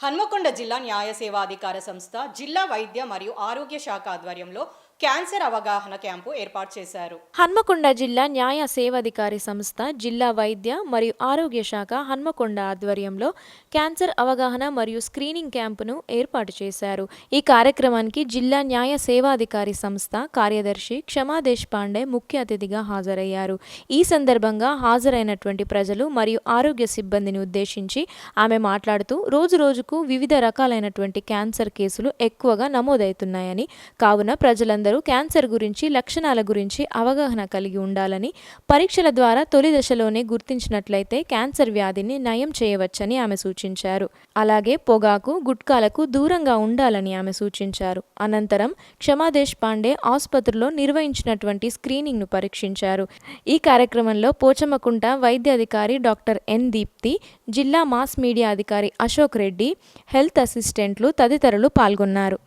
హన్మకొండ జిల్లా న్యాయ సేవాధికార సంస్థ జిల్లా వైద్య మరియు ఆరోగ్య శాఖ ఆధ్వర్యంలో క్యాన్సర్ అవగాహన క్యాంపు ఏర్పాటు చేశారు. హన్మకొండ జిల్లా న్యాయ సేవాధికారి సంస్థ జిల్లా వైద్య మరియు ఆరోగ్య శాఖ హన్మకొండ ఆధ్వర్యంలో క్యాన్సర్ అవగాహన మరియు స్క్రీనింగ్ క్యాంపును ఏర్పాటు చేశారు. ఈ కార్యక్రమానికి జిల్లా న్యాయ సేవాధికారి సంస్థ కార్యదర్శి క్షమా దేశపాండే ముఖ్య అతిథిగా హాజరయ్యారు. ఈ సందర్భంగా హాజరైనటువంటి ప్రజలు మరియు ఆరోగ్య సిబ్బందిని ఉద్దేశించి ఆమె మాట్లాడుతూ రోజు రోజుకు వివిధ రకాలైనటువంటి క్యాన్సర్ కేసులు ఎక్కువగా నమోదవుతున్నాయని కావున ప్రజలందరూ క్యాన్సర్ గురించి లక్షణాల గురించి అవగాహన కలిగి ఉండాలని పరీక్షల ద్వారా తొలి దశలోనే గుర్తించినట్లయితే క్యాన్సర్ వ్యాధిని నయం చేయవచ్చని ఆమె సూచించారు. అలాగే పొగాకు గుట్కాలకు దూరంగా ఉండాలని ఆమె సూచించారు. అనంతరం క్షమాదేశ్ పాండే ఆసుపత్రిలో నిర్వహించినటువంటి స్క్రీనింగ్ను పరీక్షించారు. ఈ కార్యక్రమంలో పోచమ్మకుంట వైద్యాధికారి డాక్టర్ ఎన్ దీప్తి జిల్లా మాస్ మీడియా అధికారి అశోక్ రెడ్డి హెల్త్ అసిస్టెంట్లు తదితరులు పాల్గొన్నారు.